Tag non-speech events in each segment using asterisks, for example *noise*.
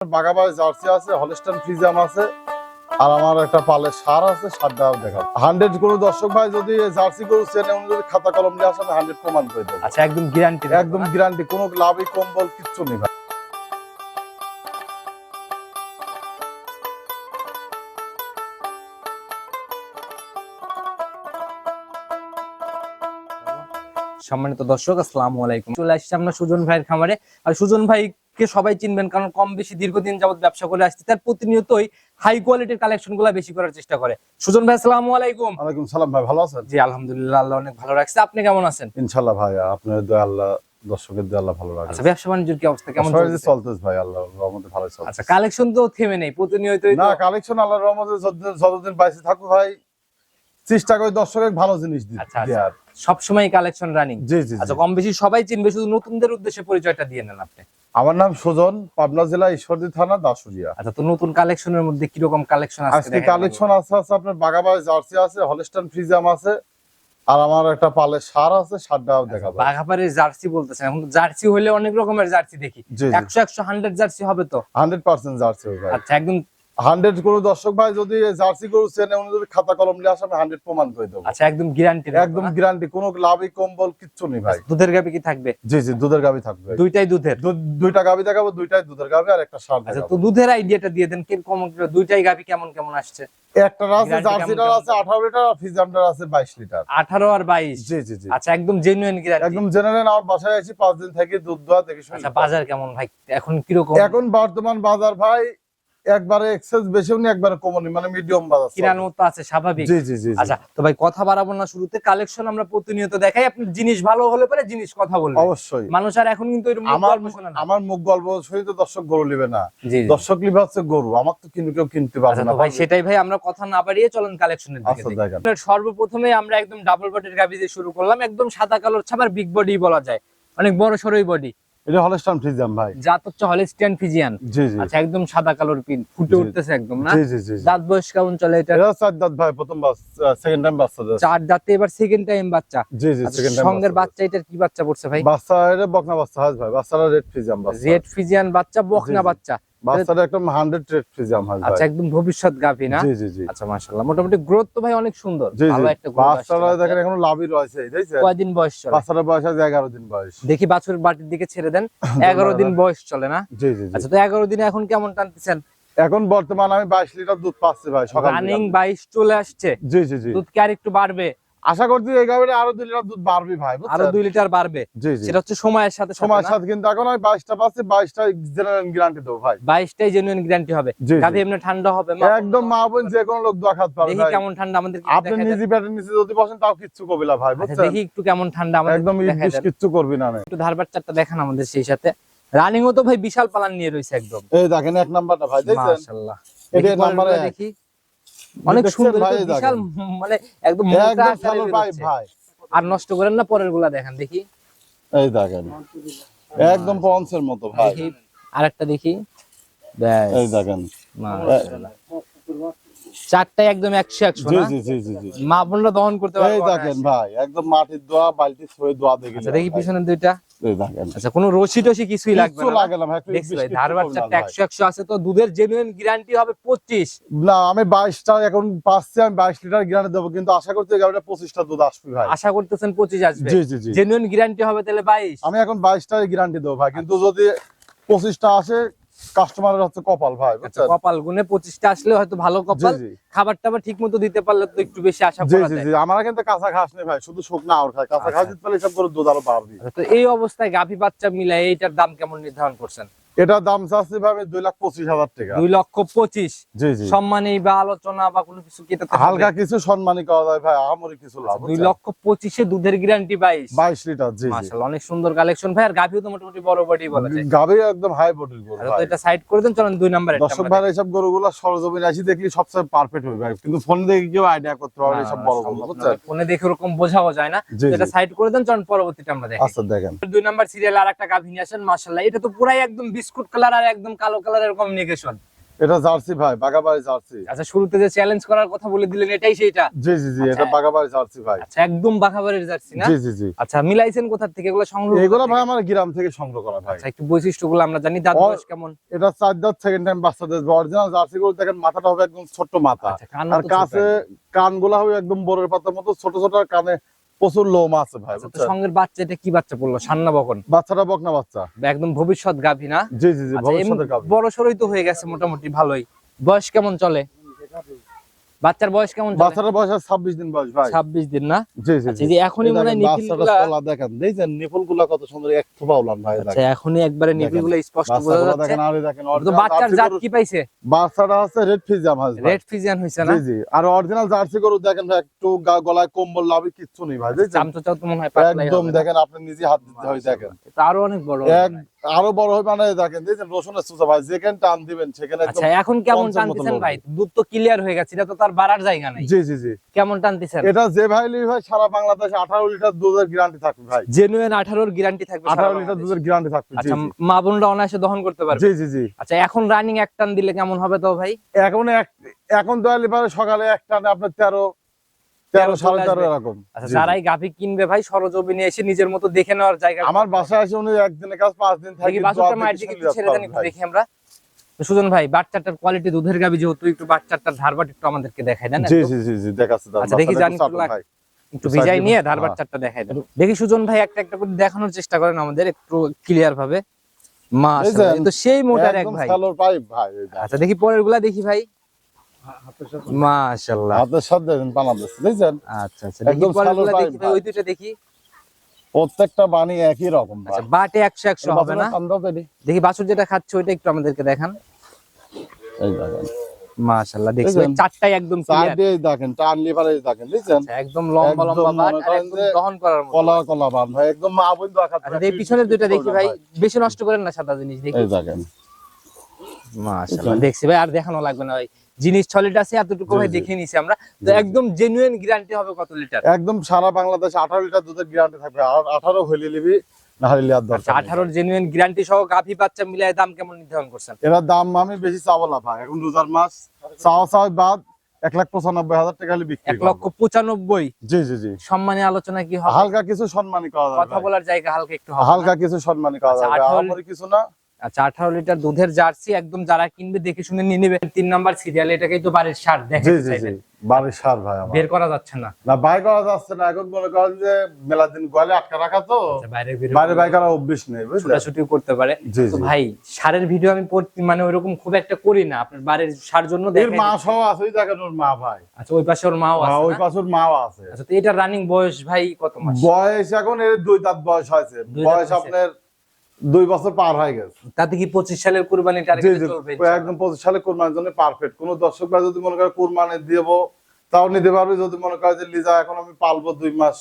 বাগাবাই jersey আছে হলিস্টান ফ্রিজাম আছে আর আমার একটা পালের সার আছে সারটা দেখা হান্ড্রেড কোনো দর্শক ভাই যদি জার্সি গরু চেনে উনি যদি খাতা কলম নিয়ে আসে আমি হান্ড্রেড প্রমাণ করে দেবো। আচ্ছা একদম গ্যারান্টি একদম গ্যারান্টি কোনো লাভই কম্বল কিচ্ছু নেই ভাই। সম্মানিত দর্শক আসসালামু আলাইকুম। চলে আসছি আমরা সুজন ভাইয়ের খামারে। আর সুজন ভাইকে সবাই চিনবেন কারণ কম বেশি দীর্ঘদিন যাবত ব্যবসা করে আসছে তার প্রতিনিয়তই হাই কোয়ালিটির কালেকশনগুলা বেশি করার চেষ্টা করে। সুজন ভাই আসসালামু আলাইকুম। ওয়ালাইকুম সালাম ভাই ভালো আছেন? জি আলহামদুলিল্লাহ আল্লাহ অনেক ভালো রাখছে। আপনি কেমন আছেন? ইনশাল্লাহ ভাই আপনার দয়া আল্লাহ দর্শকের দয়া আল্লাহ ভালো আচ্ছা ব্যবসা বাণিজ্যের কি অবস্থা? কেমন চলছে? চলতেছে ভাই আল্লাহ রহমতে ভালো চলছে আচ্ছা কালেকশন তো থেমে নেই প্রতিনিয়তই না কালেকশন আল্লাহর রহমতে যতদিন যতদিন পাইছে থাকো ভাই চেষ্টা করি দর্শকের ভালো জিনিস দিতে আচ্ছা, আচ্ছা। সবসময় কালেকশন রানিং জি জি জি। আচ্ছা কম বেশি সবাই চিনবে শুধু নতুনদের উদ্দেশ্যে পরিচয়টা দিয়ে নেন আপনি। আমার নাম সুজন পাবনা জেলা ঈশ্বরদী থানা দাসুরিয়া। আচ্ছা তো নতুন কালেকশনের মধ্যে কি রকম কালেকশন আছে আজকে কালেকশন আছে আছে আপনার বাগাবাড়ি জার্সি আছে হলিস্টান ফ্রিজাম আছে আর আমার একটা পালে সার আছে সারটাও দেখাবো বাঘাপাড়ের জার্সি বলতেছেন এখন জার্সি হলে অনেক রকমের জার্সি দেখি। জি জি। একশো একশো হান্ড্রেড জার্সি হবে তো? হান্ড্রেড পার্সেন্ট জার্সি হবে আচ্ছা একদম হান্ড্রেড কোনো দর্শক ভাই যদি জার্সি গরু চেনে উনি যদি খাতা কলম নিয়ে আসে আমি হান্ড্রেড প্রমাণ করে দেবো। আচ্ছা একদম গ্যারান্টি একদম গ্যারান্টি কোনো লাভই কম্বল কিচ্ছু নেই ভাই। দুধের গাবি কি থাকবে? জি জি দুধের গাবি থাকবে। দুইটাই দুধের? দুইটা গাবি দেখাবো দুইটাই দুধের গাবি আর একটা সার আচ্ছা তো দুধের আইডিয়াটা দিয়ে দেন কীরকম দুইটাই গাবি কেমন কেমন আসছে? একটা আছে জার্সিটার আছে আঠারো লিটার আর ফিজামটার আছে বাইশ লিটার। আঠারো আর বাইশ? জি জি জি। আচ্ছা একদম জেনুইন গ্যারান্টি একদম জেনারেল আমার বাসায় আছি পাঁচ দিন থেকে দুধ দোয়া দেখে আচ্ছা বাজার কেমন ভাই? এখন কীরকম? এখন বর্তমান বাজার ভাই একবারে এক্সেস বেশি নেই একবারে কমনি মানে মিডিয়াম বাজার। কিরার মতো আছে স্বাভাবিক। জি জি জি। আচ্ছা তো ভাই কথা বাড়াবো না শুরুতে কালেকশন আমরা প্রতিনিয়ত দেখাই আপনি জিনিস ভালো হলে পরে জিনিস কথা বলবেন। অবশ্যই। মানুষ আর এখন কিন্তু আমার না। আমার মুখ গল্প শুনে তো দর্শক গরু নিবে না। দর্শক নিবে হচ্ছে গরু আমার তো কিন্তু কেউ কিনতে পারবে আচ্ছা না। ভাই সেটাই ভাই আমরা কথা না বাড়িয়ে চলেন কালেকশনের দিকে আচ্ছা সর্বপ্রথমে আমরা একদম ডাবল বডির গাবি দিয়ে শুরু করলাম একদম সাদা কালোর ছাপার বিগ বডি বলা যায়। অনেক বড় সরই বডি এটা ভাই। জাত হচ্ছে জি জি। আচ্ছা একদম সাদা কালোর পিন ফুটে। উঠতেছে একদম না? জি জি জি। দাঁত বয়স কেমন চলে এটা? এটা চার দাঁত ভাই প্রথম সেকেন্ড টাইম বাচ্চা দাঁত চার দাঁতে এবার সেকেন্ড টাইম বাচ্চা। জি জি আচ্ছা, সেকেন্ড টাইম সঙ্গের বাচ্চা। এটার কি বাচ্চা পড়ছে ভাই? বাচ্চা এটা বকনা বাচ্চা হাজ ভাই। বাচ্চাটা রেড ফ্রিজাম বাচ্চা। রেড ফিজিয়ান বাচ্চা বকনা বাচ্চা। বাচ্চাটা একদম হান্ড্রেড রেড ফ্রিজাম হাজ আচ্ছা একদম ভবিষ্যৎ গাভী না? জি জি জি। আচ্ছা মাশাআল্লাহ। মোটামুটি গ্রোথ তো ভাই অনেক সুন্দর। ভালো একটা আসছে বাচ্চাটা দেখেন। এখনও লাভই রয়েছে দেখছেন? কয়দিন বয়স চলে? বাচ্চাটার বয়স আছে এগারো দিন বয়স। দেখি বাছুর বাটির দিকে ছেড়ে দেন। *laughs* এগারো দিন বয়স চলে না? জি জি আচ্ছা তো এগারো দিনে এখন কেমন টানতেছেন? এখন বর্তমানে আমি বাইশ লিটার দুধ পাচ্ছি ভাই সকাল থেকে। রানিং বাইশ চলে আসছে। জি জি জি। দুধ কি আর একটু বাড়বে? আশা করছি এই আরও দুই লিটার দুধ বাড়বে ভাই আরও দুই লিটার বাড়বে। সেটা হচ্ছে সময়ের সাথে সময়ের সাথে কিন্তু এখন আমি বাইশটা পাচ্ছি বাইশটা জেনারেল গ্যারান্টি দেবো ভাই। বাইশটাই জেনুইন গ্যারান্টি হবে। গাভী এমনি ঠান্ডা হবে একদম মা বোন যে কোনো লোক দোয়া খাত পাবে দেখি কেমন ঠান্ডা আমাদের আপনি নিজে নিচে যদি বসেন তাও কিচ্ছু করবি না ভাই বুঝছেন? দেখি একটু কেমন ঠান্ডা আমাদের একদম কিচ্ছু করবি না একটু ধারবার চারটা দেখান আমাদের সেই সাথে। রানিং ও তো ভাই বিশাল পালান নিয়ে রয়েছে একদম। এই দেখেন এক নাম্বারটা ভাই দেখছেন? মাশাআল্লাহ এটা নাম্বারে দেখি। অনেক সুন্দর বিশাল মানে একদম ভাই আর নষ্ট করেন না পরেরগুলা দেখেন দেখি। এই দেখেন। একদম পঞ্চের মতো ভাই। আরেকটা দেখি। এই দেখেন। চারটায় একদম একশো একশো জি জি জি জি জি। মা বোনরা দহন করতে এই দেখেন ভাই একদম মাটির দোয়া বালতি ছুঁয়ে দোয়া দেখি আচ্ছা দেখি পিছনের দুইটা। আচ্ছা কোনো রশি টসি কিছুই লাগবে কিচ্ছু না লাগে না ভাই একটু দেখছি ভাই বিস্কিট ধারবার করবেন চারটা ভাই। একশো একশো আছে তো দুধের জেনুইন গ্যারান্টি হবে পঁচিশ। না আমি বাইশটা এখন পাচ্ছি আমি বাইশ লিটার গ্রানে দেবো কিন্তু আশা গাড়িটা পঁচিশটা দুধ আসবে ভাই। আশা করতেছেন পঁচিশ আসবে? জি জি জি। জেনুইন গ্যারান্টি হবে তাহলে বাইশ? আমি এখন বাইশটা গ্যারান্টি দেবো ভাই কিন্তু যদি পঁচিশটা আসে কাস্টমারের হচ্ছে কপাল ভাই আচ্ছা, কপাল গুনে পঁচিশটা আসলে হয়তো ভালো কপাল। খাবার টাবার ঠিক মতো দিতে পারলে তো একটু বেশি আশা করা জি জি আমার কিন্তু কাঁচা ঘাস নেই ভাই শুধু শুকনা আর খাই কাঁচা আচ্ছা। ঘাস দিতে পারলে সব করে দুধ আরও বাড়বি। আচ্ছা, তো এই অবস্থায় গাভী বাচ্চা মিলাই এইটার দাম কেমন নির্ধারণ করছেন? এটার দাম চাচ্ছি ভাবে দুই লাখ পঁচিশ হাজার টাকা। দুই লক্ষ পঁচিশ। জি জি। সম্মানী বা আলোচনা বা কোনো কিছু কি হালকা কিছু সম্মানী করা যায় ভাই আহামরি কিছু লাভ দুই লক্ষ পঁচিশে দুধের গ্যারান্টি বাইশ। বাইশ লিটার জি মাশাআল্লাহ অনেক সুন্দর কালেকশন ভাই আর গাভীও তো মোটামুটি বড় বডি বলা যায়। গাবে একদম হাই বডির গরু আচ্ছা, তো এটা সাইড করে দেন চলেন দুই নাম্বার দর্শক ভাই এইসব গরুগুলো সরজমিনে আসি দেখলি সবচেয়ে পারফেক্ট হবে ভাই কিন্তু ফোন দেখে কেউ আইডিয়া করতে পারবে এইসব বড় গরু বুঝছেন? ফোনে দেখে ওরকম বোঝাও যায় না। এটা সাইড করে দেন চলেন পরবর্তীটা আমরা দেখি। আচ্ছা দেখেন। দুই নাম্বার সিরিয়াল আর একটা গাভী নিয়ে আসেন মাশাআল্লাহ এটা তো পুরাই একদম বিস্কুট কালার আর একদম কালো কালারের কমিউনিকেশন এটা জার্সি ভাই বাগাবাড়ি জার্সি। আচ্ছা শুরুতে যে চ্যালেঞ্জ করার কথা বলে দিলেন এটাই সেইটা? জি জি জি এটা আচ্ছা। বাগাবাড়ি জার্সি ভাই। আচ্ছা একদম বাঘাবাড়ির জার্সি না? জি জি জি। আচ্ছা মিলাইছেন কোথা থেকে? এগুলো সংগ্রহ এগুলো ভাই? আমার গ্রাম থেকে সংগ্রহ করা ভাই। আচ্ছা একটু বৈশিষ্ট্যগুলো আমরা জানি। দাঁত বয়স কেমন? এটা চার দাঁত সেকেন্ড টাইম বাচ্চাদের অরিজিনাল জার্সি গুলো দেখেন মাথাটা হবে একদম মাথা। আচ্ছা কান আর কাছে কানগুলা হবে একদম বড়ের পাতার মতো ছোট ছোট কানে প্রচুর লোম আছে ভাই সঙ্গে সঙ্গের বাচ্চা এটা কি বাচ্চা পড়ল? সান্না বকন। বাচ্চাটা বকনা বাচ্চা। একদম ভবিষ্যৎ গাভী না? জি জি জি ভবিষ্যৎ ভবিষ্যতের গাভী। বড় সরই তো হয়ে গেছে মোটামুটি ভালোই। বয়স কেমন চলে? বাচ্চার বয়স কেমন চলে? বাচ্চাটার বয়স আছে ছাব্বিশ দিন বয়স ভাই। ছাব্বিশ দিন না? জি জি আচ্ছা জি। এখনই মনে হয় দেখেন, নিপিল বাচ্চাটারগুলা দেখেন দেখছেন? কত সুন্দর এক থোপা উলান ভাই আচ্ছা এখনই একবারে নিপিলগুলো স্পষ্ট বোঝা যাচ্ছে। দেখেন আরে দেখেন তো বাচ্চার জাত কি পাইছে? বাচ্চাটা হচ্ছে রেড ফিজিয়াম ভাই। রেড ফিজিয়ান হইছে না? জি জি। আর অরিজিনাল জার্সি গরু দেখেন ভাই একটু গা- গলায় কম্বল লাভি কিচ্ছু নেই ভাই দেখছেন? চামচা তো মনে হয় পাতলাই একদম দেখেন আপনি নিজে হাত দিতে হয় দেখেন। এটা আরও অনেক বড় এক আরও বড় হয় মানে দেখেন। দেখছেন রসুনের সুসা ভাই যেখানে টান দিবেন সেখানে আচ্ছা এখন কেমন টানতেছেন ভাই? দুধ তো ক্লিয়ার হয়ে গেছে এটা তো তার বাড়ার জায়গা নাই। জি জি জি। কেমন টানতেছেন? এটা যে ভাই লিবি ভাই সারা বাংলাদেশে আঠারো লিটার দুধের গ্যারান্টি থাকবে ভাই। জেনুইন 18 এর গ্যারান্টি থাকবে সারা আঠারো লিটার বাংলাদেশে। দুধের গ্যারান্টি থাকবে আচ্ছা মা বোনরা অনায়াসে দহন করতে পারবে। জি জি জি। আচ্ছা এখন রানিং এক টান দিলে কেমন হবে তো ভাই? এখন এক এখন দয়ালি পারে সকালে এক টানে আপনার তেরো তেরো সাড়ে তেরো এরকম। আচ্ছা। যারাই গাভী কিনবে ভাই সরজমিনে এসে নিজের মতো দেখে নেওয়ার জায়গা আমার বাসায় আসে উনি একদিনের কাজ পাঁচ দিন থাকি দেখি ছেড়ে দেন আমরা। সুজন ভাই বাচ্চাটার কোয়ালিটি দুধের গাভী যেহেতু একটু বাচ্চাটার ধারবাট একটু আমাদেরকে দেখাই দেন জি জি জি জি দেখাচ্ছে আচ্ছা, দেখি জানি একটু ভিজাই নিয়ে হ্যাঁ। চারটা দেখাই দেন। দেখি সুজন ভাই একটা একটা করে দেখানোর চেষ্টা করেন আমাদের একটু ক্লিয়ার ভাবে। মাশাআল্লাহ দেখছেন? এ তো সেই মোটার এক ভাই। ভাই আচ্ছা দেখি পরেরগুলা দেখি ভাই। মাশাআল্লাহ। হাতের সাথে দেখেন বানাচ্ছে বুঝছেন? আচ্ছা আচ্ছা একদম। ওই দেখি। প্রত্যেকটা একই রকম আচ্ছা বাটে 100 100 হবে না? বাচ্চাটা কান দাও তো এদিকে। দেখি বাছুর যেটা খাচ্ছে ওইটা একটু আমাদেরকে দেখান। এই দেখেন। মাশাআল্লাহ দেখছেন? চারটাই একদম ক্লিয়ার দিয়ে দেখেন টান লিভারে দেখেন একদম লম্বা লম্বা বাট আর করেন একদম দহন করার মতো। কলা কলা বান ভাই একদম মা বন্ধু আঘাত আচ্ছা এই পিছনের দুইটা দেখি ভাই। বেশি নষ্ট করেন না সাদা জিনিস দেখি। এই দেখেন। মাশাআল্লাহ দেখছি ভাই আর দেখানো লাগবে না ভাই। জিনিস সলিড আছে এতটুকু ভাই দেখে নিছি আমরা। তো। একদম জেনুইন গ্যারান্টি হবে কত লিটার? একদম সারা বাংলাদেশে আঠারো লিটার দুধের গ্যারান্টি থাকবে। আর আঠারো হইলে নিবি আচ্ছা। আঠারোর জেনুইন গ্যারান্টি সহ গাভী বাচ্চা মিলায় দাম কেমন নির্ধারণ করছেন? এরা দাম আমি বেশি চাবো না ভাই। এখন রোজার মাস চাওয়া চাওয়া বাদ এক লাখ পঁচানব্বই হাজার টাকা বিক্রি এক লক্ষ পঁচানব্বই? জি জি জি। সম্মানী আলোচনা কি হালকা কিছু সম্মানী করা কথা বলার জায়গা হালকা একটু হালকা কিছু সম্মানী করা আচ্ছা, কিছু না। আচ্ছা আঠারো লিটার দুধের জার্সি একদম যারা কিনবে দেখে শুনে নিয়ে নেবে তিন নাম্বার সিরিয়াল এটাকেই তো বাড়ির সার বাড়ির সার ভাই বের করা যাচ্ছে না। না বাই করা যাচ্ছে না। এখন মনে করেন যে মেলা দিন গলে আটকা রাখা তো। আচ্ছা, বাইরে বাইরে করা অভ্যেস নেই বুঝলেন? করতে পারে। তো ভাই সারের ভিডিও আমি মানে ওইরকম খুব একটা করি না। আপনার বাড়ির সার জন্য মা। সহ আছে ওই দেখেন ওর মা ভাই। আচ্ছা ওই পাশে ওর মাও আছে ওই মাও আছে। আচ্ছা তো এটা রানিং বয়স ভাই কত মাস? বয়স এখন এর দুই দাঁত বয়স হয়েছে। বয়স আপনার দুই বছর পার হয়ে গেছে। তাতে কি পঁচিশ সালের কোরবানি একদম পঁচিশ সালের কোরবানির জন্য পারফেক্ট কোন দর্শকরা যদি মনে করে কোরবানি দিব তাও নিতে পারবে। যদি মনে করে যে লিজা এখন আমি পালবো দুই মাস।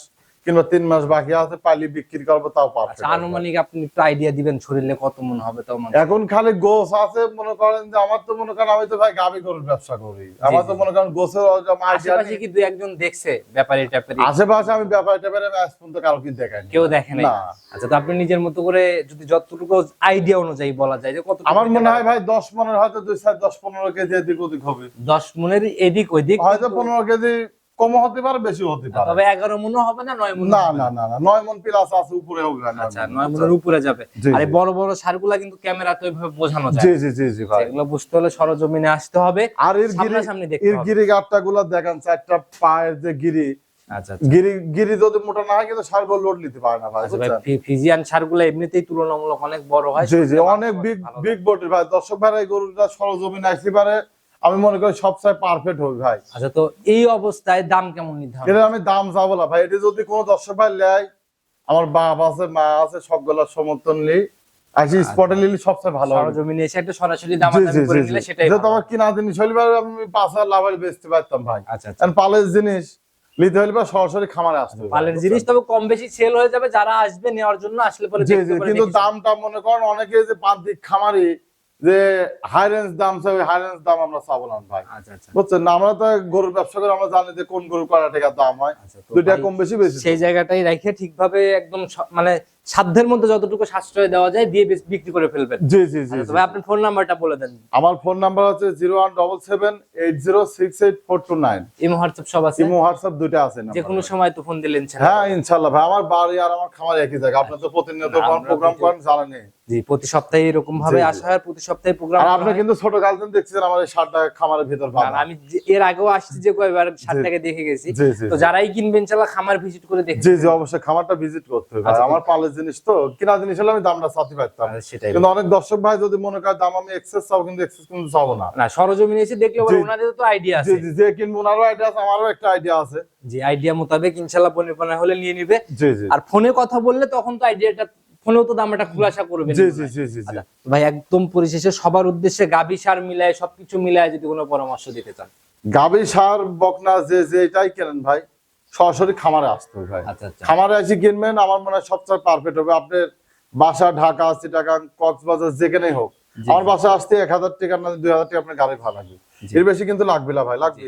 কিংবা তিন মাস বাকি আছে পালি বিক্রি করব তাও আচ্ছা আনুমানিক আপনি একটু আইডিয়া দিবেন শরীরে কত মন হবে তাও মানে। এখন খালি গোস আছে মনে করেন যে আমার তো মনে করেন আমি তো ভাই গাবি গরুর ব্যবসা করি। আমার তো মনে করেন গোসের আশেপাশে কি দুই একজন দেখছে ব্যাপারী ট্যাপারি? আশেপাশে আমি ব্যাপার ট্যাপারে আজ পর্যন্ত কারও কি দেখাই কেউ দেখে না। আচ্ছা তো আপনি নিজের মতো করে যদি যতটুকু আইডিয়া অনুযায়ী বলা যায় যে কত আমার মনে হয় ভাই দশ মনের হয়তো দুই সাইড দশ পনেরো কেজি এদিক ওদিক হবে। দশ মনের এদিক ওইদিক হয়তো কিন্তু- পনেরো কেজি কমও হতে পারে বেশি হতে পারে। তবে এগারো মনও হবে না নয় মন না না? না না নয় মন প্লাস আছে উপরে হোক না আচ্ছা নয় মনের উপরে যাবে। আর বড় বড় সারগুলা কিন্তু ক্যামেরা তো এইভাবে বোঝানো যায়। জি জি জি জি ভাই। এগুলো বুঝতে হলে সরজমিনে আসতে হবে আর এর গিরি সামনাসামনি দেখতে এর গিরি গাটটা গুলা দেখেন চারটা পায়ের যে গিরি আচ্ছা গিরি গিরি যদি মোটা না হয় কিন্তু সারগুলো লোড নিতে পারে না ভাই আচ্ছা ভাই ফিজিয়ান সারগুলো এমনিতেই তুলনামূলক অনেক বড় হয় জি জি অনেক বিগ বিগ বডির ভাই। দর্শক ভাই গরুটা সরজমিন আসতে পারে আমি মনে করি সবচেয়ে পারফেক্ট হবে ভাই। আচ্ছা তো এই অবস্থায় দাম কেমন নির্ধারণ? এটা আমি দাম চাবো না ভাই। এটা যদি কোনো দর্শক ভাই নেয় আমার বাপ আছে মা আছে সবগুলোর সমর্থন নেই আসি স্পটে নিলে সবচেয়ে ভালো হবে। সরজমিনে এসে একটা সরাসরি জি করে নিলে সেটাই যেহেতু আমার কিনা জিনিস হইলে আমি পাঁচ হাজার লাভের বেচতে পারতাম ভাই। আচ্ছা আচ্ছা। কারণ পালের জিনিস নিতে হইলে বা সরাসরি খামারে আসতে হবে। পালের জিনিস তবে কম বেশি সেল হয়ে যাবে যারা আসবে নেওয়ার জন্য আসলে পারে কিন্তু দামটা মনে করেন অনেকে যে পাঁচ দিক খামারি যে হাই রেঞ্জ দাম চাই ওই হাই রেঞ্জ দাম আমরা চাবো না ভাই। আচ্ছা আচ্ছা। বুঝছেন? না আমরা তো গরুর ব্যবসা করে আমরা জানি যে কোন গরু কয়টা টাকা দাম হয়। আচ্ছা, দুইটা কম বেশি বেশি সেই জায়গাটাই রেখে ঠিকভাবে একদম মানে সাধ্যের মধ্যে যতটুকু সাশ্রয় দেওয়া যায় দিয়ে বিক্রি করে ফেলবেন। জি জি জি আচ্ছা, তবে আপনার ফোন নাম্বারটা বলে দেন। আমার ফোন নাম্বার হচ্ছে zero one double seven eight zero six eight four two nine imo WhatsApp সব আছে? ইমো হোয়াটসঅ্যাপ দুইটা আছে যে কোনো সময় তো ফোন দিলেন হ্যাঁ ইনশাল্লাহ ভাই আমার বাড়ি আর আমার খামার একই জায়গা। আপনি তো প্রতিনিয়ত আমরা প্রোগ্রাম করেন জানেনি জি প্রতি সপ্তাহে এরকম ভাবে। আসা হয় প্রতি সপ্তাহে প্রোগ্রাম আর আপনি কিন্তু ছোট গার্লফ্রেন্ড দেখছেন আমাদের শার্টটা খামারের ভিতর বাঁধা। আমি এর আগেও আসছি যে কয়বার সাতটাকে দেখে গেছি। তো যারাই কিনবেন চালা খামার ভিজিট করে দেখে জি জি অবশ্যই খামারটা ভিজিট করতে হবে। আচ্ছা, আমার পালের জিনিস তো কিনা জিনিস হলে আমি দামটা চাতে পারতাম সেটাই। কিন্তু অনেক দর্শক ভাই যদি মনে করে দাম আমি এক্সেস চাও কিন্তু এক্সেস কিন্তু চাবো না। না সরজমিনে এসে দেখলে জি। ওনাদের তো আইডিয়া আছে। জি যে কিনবো ওনারও আইডিয়া আছে আমারও একটা আইডিয়া আছে। যে আইডিয়া মোতাবেক ইনশাল্লাহ পনিরপানা হলে নিয়ে নিবে। জি জি। আর ফোনে কথা বললে তখন তো আইডিয়াটা ফোনেও তো দামটা খুলাসা করবেন জি জি জি জি জি। আচ্ছা, ভাই একদম পরিশেষে সবার উদ্দেশ্যে গাবি সার মিলায় সবকিছু মিলায় যদি কোনো পরামর্শ দিতে চান। গাবি সার বকনা যে যেটাই কেনেন ভাই সরাসরি খামারে আসতে হবে ভাই। আচ্ছা আচ্ছা। খামারে এসে কিনবেন আমার মনে হয় সবচেয়ে পারফেক্ট হবে। আপনার বাসা ঢাকা চিটাগাং কক্সবাজার যেখানেই হোক আমার বাসা আসতে এক হাজার টাকা না দুই হাজার টাকা আপনার গাড়ি ভাড়া লাগবে। এর বেশি কিন্তু লাগবে না ভাই লাগবে।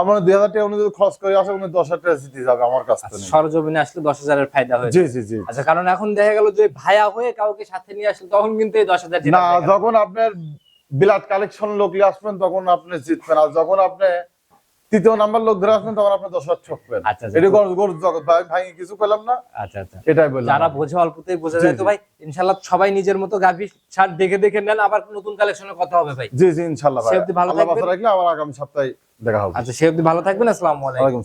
আমার দুই হাজার টাকা উনি যদি খরচ করে আসে উনি দশ হাজার টাকা জিতে যাবে আমার কাছ আচ্ছা, থেকে। সরজমিনে আসলে দশ হাজারের ফায়দা হয়ে জি জি জি। আচ্ছা কারণ এখন দেখা গেল যে ভায়া হয়ে কাউকে সাথে নিয়ে আসলে তখন কিন্তু এই দশ হাজার না যখন আপনার বিলাট কালেকশন লোক আসবেন তখন আপনি জিতবেন। আর যখন আপনি তৃতীয় নাম্বার লোক ধরে আসবেন তখন আপনি দশ হাজার ঠকবেন আচ্ছা, আচ্ছা। এটা জগৎ ভাই ভাই কিছু পেলাম না। আচ্ছা আচ্ছা। এটাই বললাম। যারা বোঝে অল্পতেই বোঝা যায় তো ভাই ইনশাল্লাহ সবাই নিজের মতো গাভি ছাড় দেখে দেখে নেন আবার নতুন কালেকশনের কথা হবে ভাই। জি জি ইনশাল্লাহ ভাই। ভালো থাকবেন। রাখলে আবার আগামী সপ্তাহে দেখা হবে। আচ্ছা সে অবধি ভালো থাকবেন আসসালামু আলাইকুম।